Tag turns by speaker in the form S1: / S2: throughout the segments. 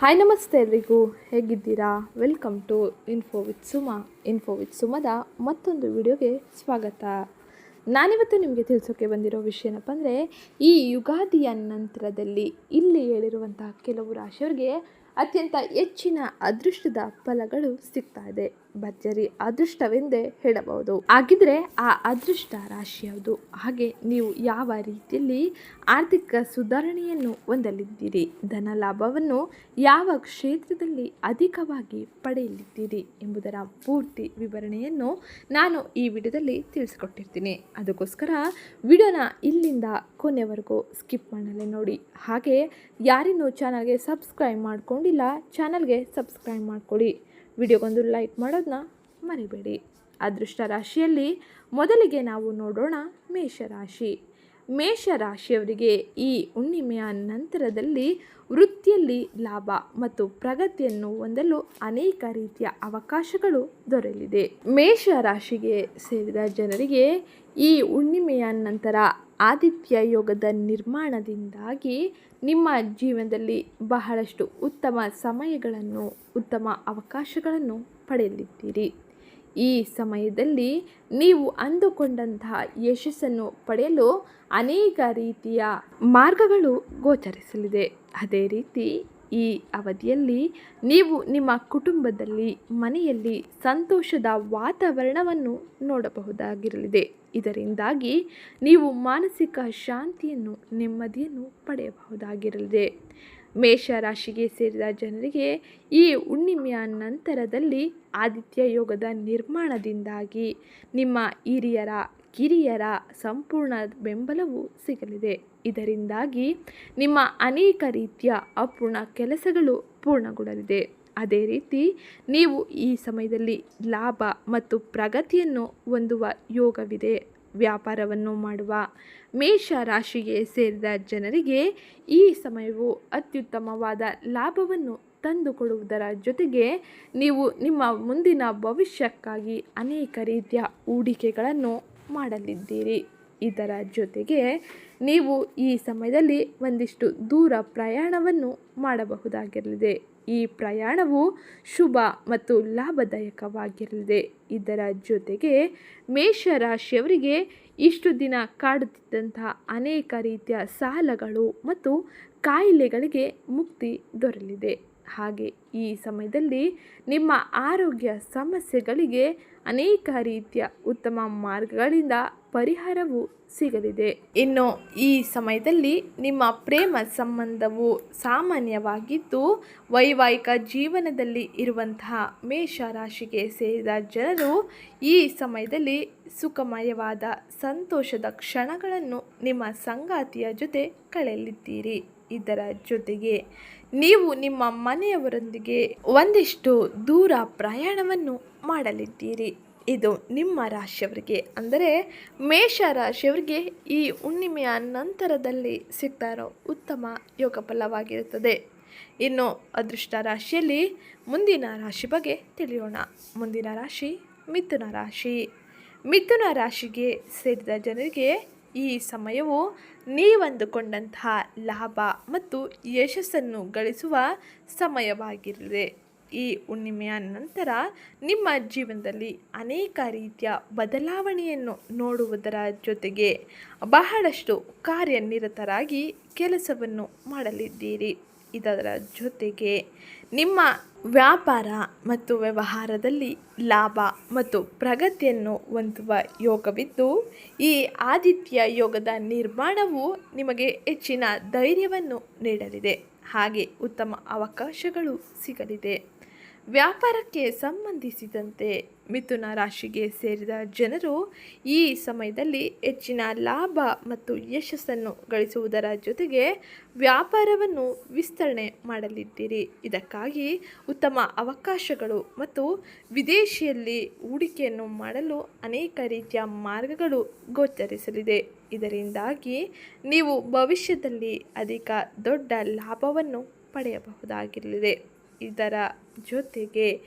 S1: Hi ನಮಸ್ತೆ ಎಲ್ರಿಗೂ. ಹೇಗಿದ್ದೀರಾ? Welcome to info with Suma info with ಸುಮದ ಮತ್ತೊಂದು ವಿಡಿಯೋಗೆ ಸ್ವಾಗತ. ನಾನಿವತ್ತು ನಿಮಗೆ ತಿಳಿಸೋಕೆ ಬಂದಿರೋ ವಿಷಯ ಏನಪ್ಪ ಅಂದರೆ, ಈ ಯುಗಾದಿಯ ನಂತರದಲ್ಲಿ ಇಲ್ಲಿ ಹೇಳಿರುವಂತಹ ಕೆಲವು ರಾಶಿಯವರಿಗೆ ಅತ್ಯಂತ ಹೆಚ್ಚಿನ ಅದೃಷ್ಟದ ಫಲಗಳು ಸಿಗ್ತಾ ಇದೆ. ಭರ್ಜರಿ ಅದೃಷ್ಟವೆಂದೇ ಹೇಳಬಹುದು. ಹಾಗಿದ್ರೆ ಆ ಅದೃಷ್ಟ ರಾಶಿ ಯಾವುದು? ಹಾಗೆ ನೀವು ಯಾವ ರೀತಿಯಲ್ಲಿ ಆರ್ಥಿಕ ಸುಧಾರಣೆಯನ್ನು ಹೊಂದಲಿದ್ದೀರಿ? ಧನ ಲಾಭವನ್ನು ಯಾವ ಕ್ಷೇತ್ರದಲ್ಲಿ ಅಧಿಕವಾಗಿ ಪಡೆಯಲಿದ್ದೀರಿ ಎಂಬುದರ ಪೂರ್ತಿ ವಿವರಣೆಯನ್ನು ನಾನು ಈ ವಿಡಿಯೋದಲ್ಲಿ ತಿಳಿಸಿಕೊಟ್ಟಿರ್ತೀನಿ. ಅದಕ್ಕೋಸ್ಕರ ವಿಡಿಯೋನ ಇಲ್ಲಿಂದ ಕೊನೆವರೆಗೂ ಸ್ಕಿಪ್ ಮಾಡಲೇ ನೋಡಿ. ಹಾಗೆ ಯಾರಿನ್ನೂ ಚಾನಲ್ಗೆ ಸಬ್ಸ್ಕ್ರೈಬ್ ಮಾಡಿಕೊಂಡಿಲ್ಲ, ಚಾನಲ್ಗೆ ಸಬ್ಸ್ಕ್ರೈಬ್ ಮಾಡ್ಕೊಳ್ಳಿ. ವಿಡಿಯೋಗೊಂದು ಲೈಕ್ ಮಾಡೋದನ್ನ ಮರಿಬೇಡಿ. ಅದೃಷ್ಟ ರಾಶಿಯಲ್ಲಿ ಮೊದಲಿಗೆ ನಾವು ನೋಡೋಣ ಮೇಷರಾಶಿ. ಮೇಷರಾಶಿಯವರಿಗೆ ಈ ಹುಣ್ಣಿಮೆಯ ನಂತರದಲ್ಲಿ ವೃತ್ತಿಯಲ್ಲಿ ಲಾಭ ಮತ್ತು ಪ್ರಗತಿಯನ್ನು ಹೊಂದಲು ಅನೇಕ ರೀತಿಯ ಅವಕಾಶಗಳು ದೊರೆಯಲಿದೆ. ಮೇಷರಾಶಿಗೆ ಸೇರಿದ ಜನರಿಗೆ ಈ ಹುಣ್ಣಿಮೆಯ ನಂತರ ಆದಿತ್ಯ ಯೋಗದ ನಿರ್ಮಾಣದಿಂದಾಗಿ ನಿಮ್ಮ ಜೀವನದಲ್ಲಿ ಬಹಳಷ್ಟು ಉತ್ತಮ ಸಮಯಗಳನ್ನು, ಉತ್ತಮ ಅವಕಾಶಗಳನ್ನು ಪಡೆಯಲಿದ್ದೀರಿ. ಈ ಸಮಯದಲ್ಲಿ ನೀವು ಅಂದುಕೊಂಡಂತಹ ಯಶಸ್ಸನ್ನು ಪಡೆಯಲು ಅನೇಕ ರೀತಿಯ ಮಾರ್ಗಗಳು ಗೋಚರಿಸಲಿದೆ. ಅದೇ ರೀತಿ ಈ ಅವಧಿಯಲ್ಲಿ ನೀವು ನಿಮ್ಮ ಕುಟುಂಬದಲ್ಲಿ, ಮನೆಯಲ್ಲಿ ಸಂತೋಷದ ವಾತಾವರಣವನ್ನು ನೋಡಬಹುದಾಗಿರಲಿದೆ. ಇದರಿಂದಾಗಿ ನೀವು ಮಾನಸಿಕ ಶಾಂತಿಯನ್ನು ನೆಮ್ಮದಿಯನ್ನು ಪಡೆಯಬಹುದಾಗಿರಲಿದೆ. ಮೇಷರಾಶಿಗೆ ಸೇರಿದ ಜನರಿಗೆ ಈ ಹುಣ್ಣಿಮೆಯ ನಂತರದಲ್ಲಿ ಆದಿತ್ಯ ಯೋಗದ ನಿರ್ಮಾಣದಿಂದಾಗಿ ನಿಮ್ಮ ಹಿರಿಯರ, ಕಿರಿಯರ ಸಂಪೂರ್ಣ ಬೆಂಬಲವು ಸಿಗಲಿದೆ. ಇದರಿಂದಾಗಿ ನಿಮ್ಮ ಅನೇಕ ರೀತಿಯ ಅಪೂರ್ಣ ಕೆಲಸಗಳು ಪೂರ್ಣಗೊಳ್ಳಲಿದೆ. ಅದೇ ರೀತಿ ನೀವು ಈ ಸಮಯದಲ್ಲಿ ಲಾಭ ಮತ್ತು ಪ್ರಗತಿಯನ್ನು ಹೊಂದುವ ಯೋಗವಿದೆ. ವ್ಯಾಪಾರವನ್ನು ಮಾಡುವ ಮೇಷ ರಾಶಿಗೆ ಸೇರಿದ ಜನರಿಗೆ ಈ ಸಮಯವು ಅತ್ಯುತ್ತಮವಾದ ಲಾಭವನ್ನು ತಂದುಕೊಡುವುದರ ಜೊತೆಗೆ ನೀವು ನಿಮ್ಮ ಮುಂದಿನ ಭವಿಷ್ಯಕ್ಕಾಗಿ ಅನೇಕ ರೀತಿಯ ಹೂಡಿಕೆಗಳನ್ನು ಮಾಡಲಿದ್ದೀರಿ. ಇದರ ಜೊತೆಗೆ ನೀವು ಈ ಸಮಯದಲ್ಲಿ ಒಂದಿಷ್ಟು ದೂರ ಪ್ರಯಾಣವನ್ನು ಮಾಡಬಹುದಾಗಿರಲಿದೆ. ಈ ಪ್ರಯಾಣವು ಶುಭ ಮತ್ತು ಲಾಭದಾಯಕವಾಗಿರಲಿದೆ. ಇದರ ಜೊತೆಗೆ ಮೇಷರಾಶಿಯವರಿಗೆ ಇಷ್ಟು ದಿನ ಕಾಡುತ್ತಿದ್ದಂತಹ ಅನೇಕ ರೀತಿಯ ಸಾಲಗಳು ಮತ್ತು ಕಾಯಿಲೆಗಳಿಗೆ ಮುಕ್ತಿ ದೊರೆಯಲಿದೆ ಹಾಗೆ ಈ ಸಮಯದಲ್ಲಿ ನಿಮ್ಮ ಆರೋಗ್ಯ ಸಮಸ್ಯೆಗಳಿಗೆ ಅನೇಕ ರೀತಿಯ ಉತ್ತಮ ಮಾರ್ಗಗಳಿಂದ ಪರಿಹಾರವು ಸಿಗಲಿದೆ. ಇನ್ನು ಈ ಸಮಯದಲ್ಲಿ ನಿಮ್ಮ ಪ್ರೇಮ ಸಂಬಂಧವು ಸಾಮಾನ್ಯವಾಗಿದ್ದು, ವೈವಾಹಿಕ ಜೀವನದಲ್ಲಿ ಇರುವಂತಹ ಮೇಷ ರಾಶಿಗೆ ಸೇರಿದ ಜನರು ಈ ಸಮಯದಲ್ಲಿ ಸುಖಮಯವಾದ, ಸಂತೋಷದ ಕ್ಷಣಗಳನ್ನು ನಿಮ್ಮ ಸಂಗಾತಿಯ ಜೊತೆ ಕಳೆಯಲಿದ್ದೀರಿ. ಇದರ ಜೊತೆಗೆ ನೀವು ನಿಮ್ಮ ಮನೆಯವರೊಂದಿಗೆ ಒಂದಿಷ್ಟು ದೂರ ಪ್ರಯಾಣವನ್ನು ಮಾಡಲಿದ್ದೀರಿ. ಇದು ನಿಮ್ಮ ರಾಶಿಯವರಿಗೆ, ಅಂದರೆ ಮೇಷ ರಾಶಿಯವರಿಗೆ ಈ ಹುಣ್ಣಿಮೆಯ ನಂತರದಲ್ಲಿ ಸಿಗ್ತಾ ಇರೋ ಉತ್ತಮ ಯೋಗ ಫಲವಾಗಿರುತ್ತದೆ. ಇನ್ನು ಅದೃಷ್ಟ ರಾಶಿಯಲ್ಲಿ ಮುಂದಿನ ರಾಶಿ ಬಗ್ಗೆ ತಿಳಿಯೋಣ. ಮುಂದಿನ ರಾಶಿ ಮಿಥುನ ರಾಶಿ. ಮಿಥುನ ರಾಶಿಗೆ ಸೇರಿದ ಜನರಿಗೆ ಈ ಸಮಯವು ನೀವಂದುಕೊಂಡಂತಹ ಲಾಭ ಮತ್ತು ಯಶಸ್ಸನ್ನು ಗಳಿಸುವ ಸಮಯವಾಗಿರಲಿದೆ. ಈ ಹುಣ್ಣಿಮೆಯ ನಂತರ ನಿಮ್ಮ ಜೀವನದಲ್ಲಿ ಅನೇಕ ರೀತಿಯ ಬದಲಾವಣೆಯನ್ನು ನೋಡುವುದರ ಜೊತೆಗೆ ಬಹಳಷ್ಟು ಕಾರ್ಯನಿರತರಾಗಿ ಕೆಲಸವನ್ನು ಮಾಡಲಿದ್ದೀರಿ. ಇದರ ಜೊತೆಗೆ ನಿಮ್ಮ ವ್ಯಾಪಾರ ಮತ್ತು ವ್ಯವಹಾರದಲ್ಲಿ ಲಾಭ ಮತ್ತು ಪ್ರಗತಿಯನ್ನು ಹೊಂದುವ ಯೋಗವಿದ್ದು, ಈ ಆದಿತ್ಯ ಯೋಗದ ನಿರ್ಮಾಣವು ನಿಮಗೆ ಹೆಚ್ಚಿನ ಧೈರ್ಯವನ್ನು ನೀಡಲಿದೆ. ಹಾಗೆ ಉತ್ತಮ ಅವಕಾಶಗಳು ಸಿಗಲಿದೆ. ವ್ಯಾಪಾರಕ್ಕೆ ಸಂಬಂಧಿಸಿದಂತೆ ಮಿಥುನ ರಾಶಿಗೆ ಸೇರಿದ ಜನರು ಈ ಸಮಯದಲ್ಲಿ ಹೆಚ್ಚಿನ ಲಾಭ ಮತ್ತು ಯಶಸ್ಸನ್ನು ಗಳಿಸುವುದರ ಜೊತೆಗೆ ವ್ಯಾಪಾರವನ್ನು ವಿಸ್ತರಣೆ ಮಾಡಲಿದ್ದೀರಿ. ಇದಕ್ಕಾಗಿ ಉತ್ತಮ ಅವಕಾಶಗಳು ಮತ್ತು ವಿದೇಶಿಯಲ್ಲಿ ಹೂಡಿಕೆಯನ್ನು ಮಾಡಲು ಅನೇಕ ರೀತಿಯ ಮಾರ್ಗಗಳು ಗೋಚರಿಸಲಿದೆ. ಇದರಿಂದಾಗಿ ನೀವು ಭವಿಷ್ಯದಲ್ಲಿ ಅಧಿಕ ದೊಡ್ಡ ಲಾಭವನ್ನು ಪಡೆಯಬಹುದಾಗಿರಲಿದೆ. ಇದರ ಜೊತೆಗೆ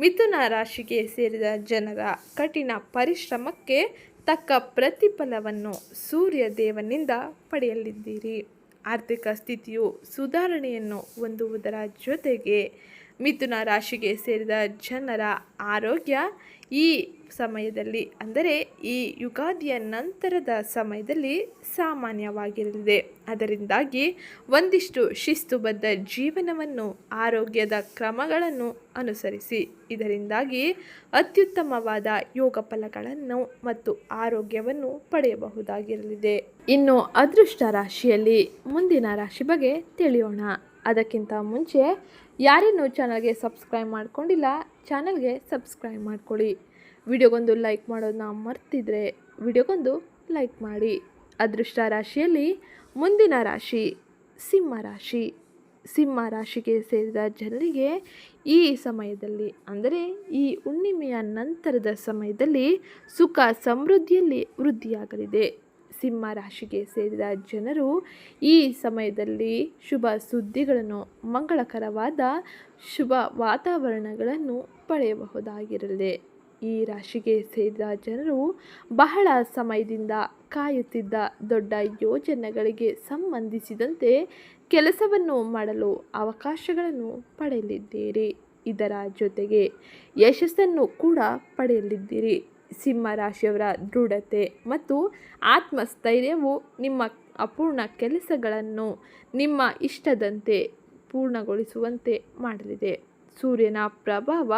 S1: ಮಿಥುನ ರಾಶಿಗೆ ಸೇರಿದ ಜನರ ಕಠಿಣ ಪರಿಶ್ರಮಕ್ಕೆ ತಕ್ಕ ಪ್ರತಿಫಲವನ್ನು ಸೂರ್ಯ ದೇವನಿಂದ ಪಡೆಯಲಿದ್ದೀರಿ. ಆರ್ಥಿಕ ಸ್ಥಿತಿಯು ಸುಧಾರಣೆಯನ್ನು ಹೊಂದುವುದರ ಜೊತೆಗೆ ಮಿಥುನ ರಾಶಿಗೆ ಸೇರಿದ ಜನರ ಆರೋಗ್ಯ ಈ ಸಮಯದಲ್ಲಿ, ಅಂದರೆ ಈ ಯುಗಾದಿಯ ನಂತರದ ಸಮಯದಲ್ಲಿ ಸಾಮಾನ್ಯವಾಗಿರಲಿದೆ. ಅದರಿಂದಾಗಿ ಒಂದಿಷ್ಟು ಶಿಸ್ತುಬದ್ಧ ಜೀವನವನ್ನು, ಆರೋಗ್ಯದ ಕ್ರಮಗಳನ್ನು ಅನುಸರಿಸಿ. ಇದರಿಂದಾಗಿ ಅತ್ಯುತ್ತಮವಾದ ಯೋಗ ಫಲಗಳನ್ನು ಮತ್ತು ಆರೋಗ್ಯವನ್ನು ಪಡೆಯಬಹುದಾಗಿರಲಿದೆ. ಇನ್ನು ಅದೃಷ್ಟ ರಾಶಿಯಲ್ಲಿ ಮುಂದಿನ ರಾಶಿ ಬಗ್ಗೆ ತಿಳಿಯೋಣ. ಅದಕ್ಕಿಂತ ಮುಂಚೆ ಯಾರೇನು ಚಾನಲ್ಗೆ ಸಬ್ಸ್ಕ್ರೈಬ್ ಮಾಡ್ಕೊಂಡಿಲ್ಲ, ಚಾನಲ್ಗೆ ಸಬ್ಸ್ಕ್ರೈಬ್ ಮಾಡ್ಕೊಳ್ಳಿ. ವಿಡಿಯೋಗೊಂದು ಲೈಕ್ ಮಾಡೋದನ್ನ ಮರ್ತಿದ್ರೆ ವಿಡಿಯೋಗೊಂದು ಲೈಕ್ ಮಾಡಿ. ಅದೃಷ್ಟ ರಾಶಿಯಲ್ಲಿ ಮುಂದಿನ ರಾಶಿ ಸಿಂಹ ರಾಶಿ. ಸಿಂಹ ರಾಶಿಗೆ ಸೇರಿದ ಜನರಿಗೆ ಈ ಸಮಯದಲ್ಲಿ, ಅಂದರೆ ಈ ಹುಣ್ಣಿಮೆಯ ನಂತರದ ಸಮಯದಲ್ಲಿ ಸುಖ ಸಮೃದ್ಧಿಯಲ್ಲಿ ವೃದ್ಧಿಯಾಗಲಿದೆ. ಸಿಂಹ ರಾಶಿಗೆ ಸೇರಿದ ಜನರು ಈ ಸಮಯದಲ್ಲಿ ಶುಭ ಸುದ್ದಿಗಳನ್ನು, ಮಂಗಳಕರವಾದ ಶುಭ ವಾತಾವರಣಗಳನ್ನು ಪಡೆಯಬಹುದಾಗಿರಲಿ. ಈ ರಾಶಿಗೆ ಸೇರಿದ ಜನರು ಬಹಳ ಸಮಯದಿಂದ ಕಾಯುತ್ತಿದ್ದ ದೊಡ್ಡ ಯೋಜನೆಗಳಿಗೆ ಸಂಬಂಧಿಸಿದಂತೆ ಕೆಲಸವನ್ನು ಮಾಡಲು ಅವಕಾಶಗಳನ್ನು ಪಡೆಯಲಿದ್ದೀರಿ. ಇದರ ಜೊತೆಗೆ ಯಶಸ್ಸನ್ನು ಕೂಡ ಪಡೆಯಲಿದ್ದೀರಿ. ಸಿಂಹ ರಾಶಿಯವರ ದೃಢತೆ ಮತ್ತು ಆತ್ಮಸ್ಥೈರ್ಯವು ನಿಮ್ಮ ಅಪೂರ್ಣ ಕೆಲಸಗಳನ್ನು ನಿಮ್ಮ ಇಷ್ಟದಂತೆ ಪೂರ್ಣಗೊಳಿಸುವಂತೆ ಮಾಡಲಿದೆ. ಸೂರ್ಯನ ಪ್ರಭಾವ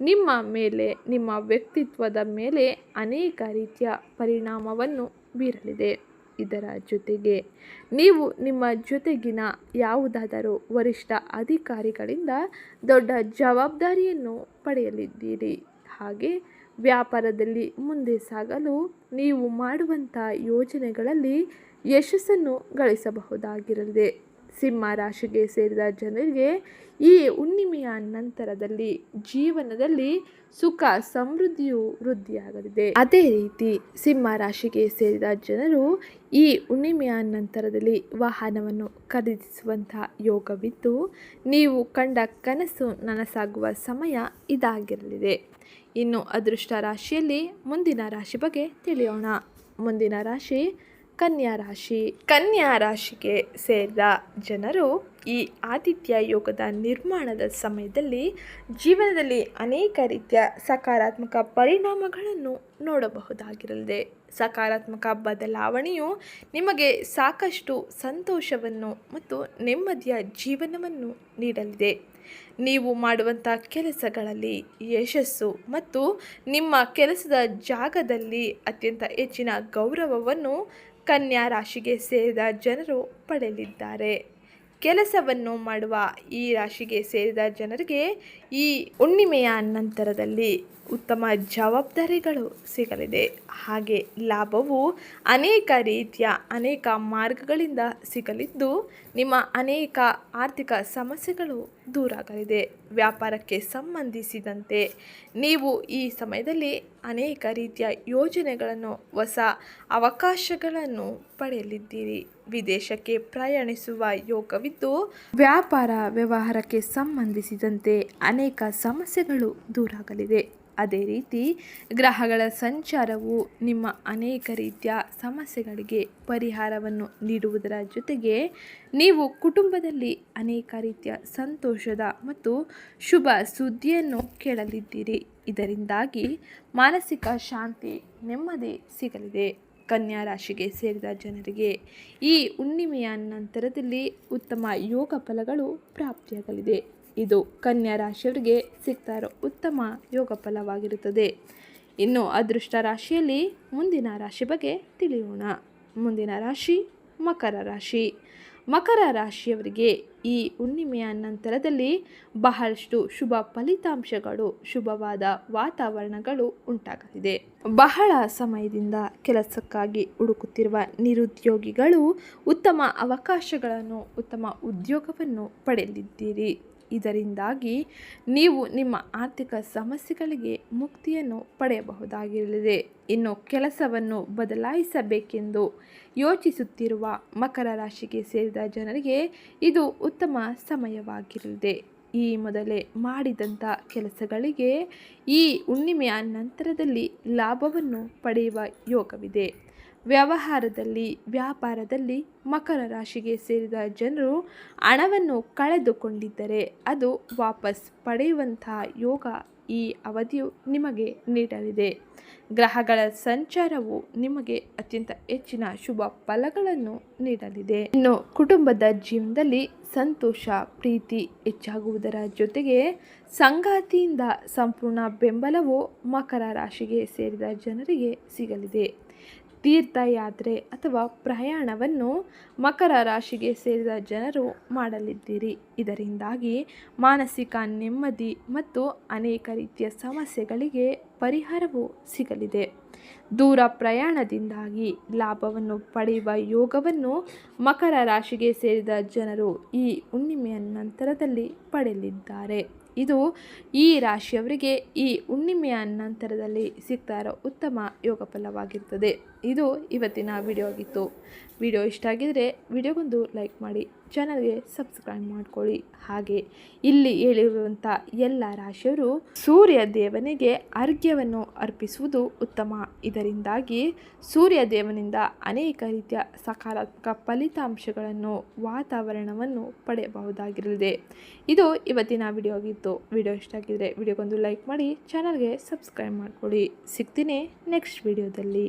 S1: ನಿಮ್ಮ ಮೇಲೆ, ನಿಮ್ಮ ವ್ಯಕ್ತಿತ್ವದ ಮೇಲೆ ಅನೇಕ ರೀತಿಯ ಪರಿಣಾಮವನ್ನು ಬೀರಲಿದೆ. ಇದರ ಜೊತೆಗೆ ನೀವು ನಿಮ್ಮ ಜೊತೆಗಿನ ಯಾವುದಾದರೂ ವರಿಷ್ಠ ಅಧಿಕಾರಿಗಳಿಂದ ದೊಡ್ಡ ಜವಾಬ್ದಾರಿಯನ್ನು ಪಡೆಯಲಿದ್ದೀರಿ. ಹಾಗೆ ವ್ಯಾಪಾರದಲ್ಲಿ ಮುಂದೆ ಸಾಗಲು ನೀವು ಮಾಡುವಂಥ ಯೋಜನೆಗಳಲ್ಲಿ ಯಶಸ್ಸನ್ನು ಗಳಿಸಬಹುದಾಗಿರಲಿದೆ. ಸಿಂಹ ರಾಶಿಗೆ ಸೇರಿದ ಜನರಿಗೆ ಈ ಹುಣ್ಣಿಮೆಯ ನಂತರದಲ್ಲಿ ಜೀವನದಲ್ಲಿ ಸುಖ, ಸಮೃದ್ಧಿಯು ವೃದ್ಧಿಯಾಗಲಿದೆ. ಅದೇ ರೀತಿ ಸಿಂಹ ರಾಶಿಗೆ ಸೇರಿದ ಜನರು ಈ ಹುಣ್ಣಿಮೆಯ ನಂತರದಲ್ಲಿ ವಾಹನವನ್ನು ಖರೀದಿಸುವಂತಹ ಯೋಗವಿದ್ದು, ನೀವು ಕಂಡ ಕನಸು ನನಸಾಗುವ ಸಮಯ ಇದಾಗಿರಲಿದೆ. ಇನ್ನು ಅದೃಷ್ಟ ರಾಶಿಯಲ್ಲಿ ಮುಂದಿನ ರಾಶಿ ಬಗ್ಗೆ ತಿಳಿಯೋಣ. ಮುಂದಿನ ರಾಶಿ ಕನ್ಯಾ ರಾಶಿ. ಕನ್ಯಾ ರಾಶಿಗೆ ಸೇರಿದ ಜನರು ಈ ಆದಿತ್ಯ ಯೋಗದ ನಿರ್ಮಾಣದ ಸಮಯದಲ್ಲಿ ಜೀವನದಲ್ಲಿ ಅನೇಕ ರೀತಿಯ ಸಕಾರಾತ್ಮಕ ಪರಿಣಾಮಗಳನ್ನು ನೋಡಬಹುದಾಗಿರಲಿದೆ. ಸಕಾರಾತ್ಮಕ ಬದಲಾವಣೆಯು ನಿಮಗೆ ಸಾಕಷ್ಟು ಸಂತೋಷವನ್ನು ಮತ್ತು ನೆಮ್ಮದಿಯ ಜೀವನವನ್ನು ನೀಡಲಿದೆ. ನೀವು ಮಾಡುವಂಥ ಕೆಲಸಗಳಲ್ಲಿ ಯಶಸ್ಸು ಮತ್ತು ನಿಮ್ಮ ಕೆಲಸದ ಜಾಗದಲ್ಲಿ ಅತ್ಯಂತ ಹೆಚ್ಚಿನ ಗೌರವವನ್ನು ಕನ್ಯಾ ರಾಶಿಗೆ ಸೇರಿದ ಜನರು ಪಡೆಯಲಿದ್ದಾರೆ. ಕೆಲಸವನ್ನು ಮಾಡುವ ಈ ರಾಶಿಗೆ ಸೇರಿದ ಜನರಿಗೆ ಈ ಹುಣ್ಣಿಮೆಯ ನಂತರದಲ್ಲಿ ಉತ್ತಮ ಜವಾಬ್ದಾರಿಗಳು ಸಿಗಲಿದೆ. ಹಾಗೆ ಲಾಭವು ಅನೇಕ ರೀತಿಯ ಅನೇಕ ಮಾರ್ಗಗಳಿಂದ ಸಿಗಲಿದ್ದು, ನಿಮ್ಮ ಅನೇಕ ಆರ್ಥಿಕ ಸಮಸ್ಯೆಗಳು ದೂರಾಗಲಿದೆ. ವ್ಯಾಪಾರಕ್ಕೆ ಸಂಬಂಧಿಸಿದಂತೆ ನೀವು ಈ ಸಮಯದಲ್ಲಿ ಅನೇಕ ರೀತಿಯ ಯೋಜನೆಗಳನ್ನು, ಹೊಸ ಅವಕಾಶಗಳನ್ನು ಪಡೆಯಲಿದ್ದೀರಿ. ವಿದೇಶಕ್ಕೆ ಪ್ರಯಾಣಿಸುವ ಯೋಗವಿದ್ದು, ವ್ಯಾಪಾರ ವ್ಯವಹಾರಕ್ಕೆ ಸಂಬಂಧಿಸಿದಂತೆ ಅನೇಕ ಸಮಸ್ಯೆಗಳು ದೂರಾಗಲಿದೆ. ಅದೇ ರೀತಿ ಗ್ರಹಗಳ ಸಂಚಾರವು ನಿಮ್ಮ ಅನೇಕ ರೀತಿಯ ಸಮಸ್ಯೆಗಳಿಗೆ ಪರಿಹಾರವನ್ನು ನೀಡುವುದರ ಜೊತೆಗೆ ನೀವು ಕುಟುಂಬದಲ್ಲಿ ಅನೇಕ ರೀತಿಯ ಸಂತೋಷದ ಮತ್ತು ಶುಭ ಸುದ್ದಿಯನ್ನು ಕೇಳಲಿದ್ದೀರಿ. ಇದರಿಂದಾಗಿ ಮಾನಸಿಕ ಶಾಂತಿ ನೆಮ್ಮದಿ ಸಿಗಲಿದೆ. ಕನ್ಯಾ ರಾಶಿಗೆ ಸೇರಿದ ಜನರಿಗೆ ಈ ಹುಣ್ಣಿಮೆಯ ನಂತರದಲ್ಲಿ ಉತ್ತಮ ಯೋಗ ಫಲಗಳು ಪ್ರಾಪ್ತಿಯಾಗಲಿದೆ. ಇದು ಕನ್ಯಾ ರಾಶಿಯವರಿಗೆ ಸಿಗ್ತಾ ಇರೋ ಉತ್ತಮ ಯೋಗ ಫಲವಾಗಿರುತ್ತದೆ. ಇನ್ನು ಅದೃಷ್ಟ ರಾಶಿಯಲ್ಲಿ ಮುಂದಿನ ರಾಶಿ ಬಗ್ಗೆ ತಿಳಿಯೋಣ. ಮುಂದಿನ ರಾಶಿ ಮಕರ ರಾಶಿ. ಮಕರ ರಾಶಿಯವರಿಗೆ ಈ ಹುಣ್ಣಿಮೆಯ ನಂತರದಲ್ಲಿ ಬಹಳಷ್ಟು ಶುಭ ಫಲಿತಾಂಶಗಳು, ಶುಭವಾದ ವಾತಾವರಣಗಳು ಉಂಟಾಗಲಿದೆ. ಬಹಳ ಸಮಯದಿಂದ ಕೆಲಸಕ್ಕಾಗಿ ಹುಡುಕುತ್ತಿರುವ ನಿರುದ್ಯೋಗಿಗಳು ಉತ್ತಮ ಅವಕಾಶಗಳನ್ನು, ಉತ್ತಮ ಉದ್ಯೋಗವನ್ನು ಪಡೆಯಲಿದ್ದೀರಿ. ಇದರಿಂದಾಗಿ ನೀವು ನಿಮ್ಮ ಆರ್ಥಿಕ ಸಮಸ್ಯೆಗಳಿಗೆ ಮುಕ್ತಿಯನ್ನು ಪಡೆಯಬಹುದಾಗಿರಲಿದೆ. ಇನ್ನು ಕೆಲಸವನ್ನು ಬದಲಾಯಿಸಬೇಕೆಂದು ಯೋಚಿಸುತ್ತಿರುವ ಮಕರ ರಾಶಿಗೆ ಸೇರಿದ ಜನರಿಗೆ ಇದು ಉತ್ತಮ ಸಮಯವಾಗಿರಲಿದೆ. ಈ ಮೊದಲೇ ಮಾಡಿದಂಥ ಕೆಲಸಗಳಿಗೆ ಈ ಹುಣ್ಣಿಮೆಯ ನಂತರದಲ್ಲಿ ಲಾಭವನ್ನು ಪಡೆಯುವ ಯೋಗವಿದೆ. ವ್ಯವಹಾರದಲ್ಲಿ, ವ್ಯಾಪಾರದಲ್ಲಿ ಮಕರ ರಾಶಿಗೆ ಸೇರಿದ ಜನರು ಹಣವನ್ನು ಕಳೆದುಕೊಂಡಿದ್ದರೆ ಅದು ವಾಪಸ್ ಪಡೆಯುವಂಥ ಯೋಗ ಈ ಅವಧಿಯು ನಿಮಗೆ ನೀಡಲಿದೆ. ಗ್ರಹಗಳ ಸಂಚಾರವು ನಿಮಗೆ ಅತ್ಯಂತ ಹೆಚ್ಚಿನ ಶುಭ ಫಲಗಳನ್ನು ನೀಡಲಿದೆ. ಇನ್ನು ಕುಟುಂಬದ ಜೀವನದಲ್ಲಿ ಸಂತೋಷ, ಪ್ರೀತಿ ಹೆಚ್ಚಾಗುವುದರ ಜೊತೆಗೆ ಸಂಗಾತಿಯಿಂದ ಸಂಪೂರ್ಣ ಬೆಂಬಲವು ಮಕರ ರಾಶಿಗೆ ಸೇರಿದ ಜನರಿಗೆ ಸಿಗಲಿದೆ. ತೀರ್ಥಯಾತ್ರೆ ಅಥವಾ ಪ್ರಯಾಣವನ್ನು ಮಕರ ರಾಶಿಗೆ ಸೇರಿದ ಜನರು ಮಾಡಲಿದ್ದೀರಿ. ಇದರಿಂದಾಗಿ ಮಾನಸಿಕ ನೆಮ್ಮದಿ ಮತ್ತು ಅನೇಕ ರೀತಿಯ ಸಮಸ್ಯೆಗಳಿಗೆ ಪರಿಹಾರವು ಸಿಗಲಿದೆ. ದೂರ ಪ್ರಯಾಣದಿಂದಾಗಿ ಲಾಭವನ್ನು ಪಡೆಯುವ ಯೋಗವನ್ನು ಮಕರ ರಾಶಿಗೆ ಸೇರಿದ ಜನರು ಈ ಹುಣ್ಣಿಮೆಯ ನಂತರದಲ್ಲಿ ಪಡೆಯಲಿದ್ದಾರೆ. ಇದು ಈ ರಾಶಿಯವರಿಗೆ ಈ ಹುಣ್ಣಿಮೆಯ ನಂತರದಲ್ಲಿ ಸಿಗ್ತಾ ಇರೋ ಉತ್ತಮ ಯೋಗ ಫಲವಾಗಿರ್ತದೆ. ಇದು ಇವತ್ತಿನ ವಿಡಿಯೋ ಆಗಿತ್ತು. ವಿಡಿಯೋ ಇಷ್ಟ ಆಗಿದರೆ ವಿಡಿಯೋಗೊಂದು ಲೈಕ್ ಮಾಡಿ. ಚಾನಲ್ಗೆ ಸಬ್ಸ್ಕ್ರೈಬ್ ಮಾಡ್ಕೊಳ್ಳಿ. ಹಾಗೆ ಇಲ್ಲಿ ಹೇಳಿರುವಂಥ ಎಲ್ಲ ರಾಶಿಯವರು ಸೂರ್ಯ ದೇವನಿಗೆ ಅರ್ಘ್ಯವನ್ನು ಅರ್ಪಿಸುವುದು ಉತ್ತಮ. ಇದರಿಂದಾಗಿ ಸೂರ್ಯ ದೇವನಿಂದ ಅನೇಕ ರೀತಿಯ ಸಕಾರಾತ್ಮಕ ಫಲಿತಾಂಶಗಳನ್ನು, ವಾತಾವರಣವನ್ನು ಪಡೆಯಬಹುದಾಗಿರಲಿದೆ. ಇದು ಇವತ್ತಿನ ವಿಡಿಯೋ ಆಗಿತ್ತು ವಿಡಿಯೋ ಇಷ್ಟ ಆಗಿದ್ರೆ ವಿಡಿಯೋಗೊಂದು ಲೈಕ್ ಮಾಡಿ, ಚಾನಲ್ಗೆ ಸಬ್ಸ್ಕ್ರೈಬ್ ಮಾಡ್ಕೊಳ್ಳಿ. ಸಿಗ್ತೀನಿ ನೆಕ್ಸ್ಟ್ ವಿಡಿಯೋದಲ್ಲಿ.